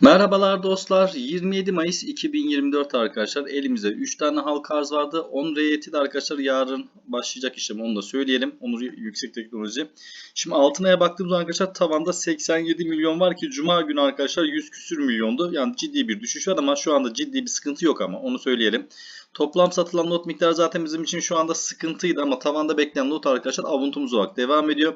Merhabalar dostlar. 27 Mayıs 2024 arkadaşlar. Elimizde 3 tane halka arz vardı. 10 reyeti de arkadaşlar yarın başlayacak işlem. Onu da söyleyelim. Onur Yüksek Teknoloji. Şimdi altınaya baktığımız arkadaşlar tavanda 87 milyon var ki Cuma günü arkadaşlar 100 küsür milyondu. Yani ciddi bir düşüş var ama şu anda ciddi bir sıkıntı yok ama onu söyleyelim. Toplam satılan not miktarı zaten bizim için şu anda sıkıntıydı ama tavanda beklenen not arkadaşlar avuntumuz olarak devam ediyor.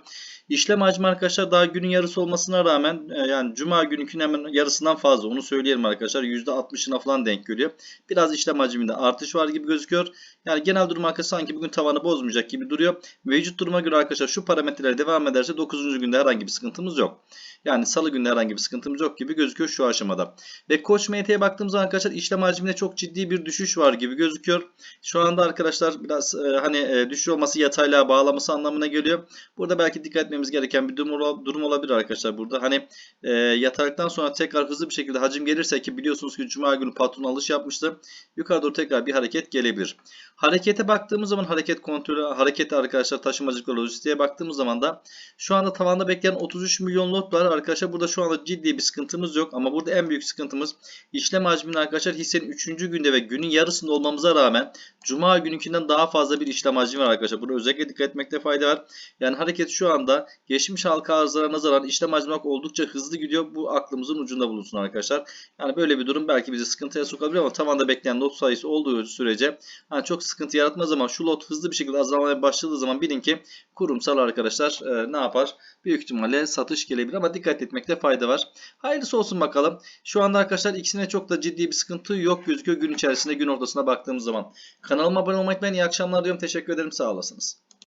İşlem hacmi arkadaşlar daha günün yarısı olmasına rağmen e, yani cuma gününkünün hemen yarısından fazla onu söyleyelim arkadaşlar. %60'ına falan denk geliyor. Biraz işlem hacminde artış var gibi gözüküyor. Yani genel durum arkadaşlar sanki bugün tavanı bozmayacak gibi duruyor. Mevcut duruma göre arkadaşlar şu parametreler devam ederse 9. günde herhangi bir sıkıntımız yok. Yani salı günde herhangi bir sıkıntımız yok gibi gözüküyor şu aşamada. Ve Koç MT'ye baktığımız zaman arkadaşlar işlem hacminde çok ciddi bir düşüş var gibi gözüküyor. Şu anda arkadaşlar biraz e, hani e, düşüş olması yataylığa bağlaması anlamına geliyor. Burada belki dikkat etmemiz gereken bir durum, durum olabilir arkadaşlar burada. Hani e, yataylıktan sonra tekrar hızlı bir şekilde hacim gelirse ki biliyorsunuz ki Cuma günü patron alış yapmıştı. Yukarı doğru tekrar bir hareket gelebilir. Harekete baktığımız zaman hareket kontrolü, harekete arkadaşlar taşımacılıkla lojistiğe baktığımız zaman da şu anda tavanda bekleyen 33 milyon lot var arkadaşlar. Burada şu anda ciddi bir sıkıntımız yok ama burada en büyük sıkıntımız işlem hacminin arkadaşlar hissenin 3. günde ve günün yarısında olmamıza rağmen Cuma gününkinden daha fazla bir işlem hacmi var arkadaşlar. Burada özellikle dikkat etmekte fayda var. Yani hareket şu anda geçmiş halka arzlara nazaran işlem hacmi oldukça hızlı gidiyor. Bu aklımızın ucunda bulunsun arkadaşlar. Yani böyle bir durum belki bizi sıkıntıya sokabilir ama tavanda bekleyen lot sayısı olduğu sürece hani çok sıkıntı yaratmaz ama şu lot hızlı bir şekilde azalmaya başladığı zaman bilin ki kurumsal arkadaşlar e, ne yapar? Büyük ihtimalle satış gelebilir ama dikkat etmekte fayda var. Hayırlısı olsun bakalım. Şu anda arkadaşlar ikisine çok da ciddi bir sıkıntı yok gözüküyor gün içerisinde gün ortasına baktığımız zaman. Kanalıma abone olmayı unutmayın. İyi akşamlar diyorum. Teşekkür ederim. Sağ olasınız.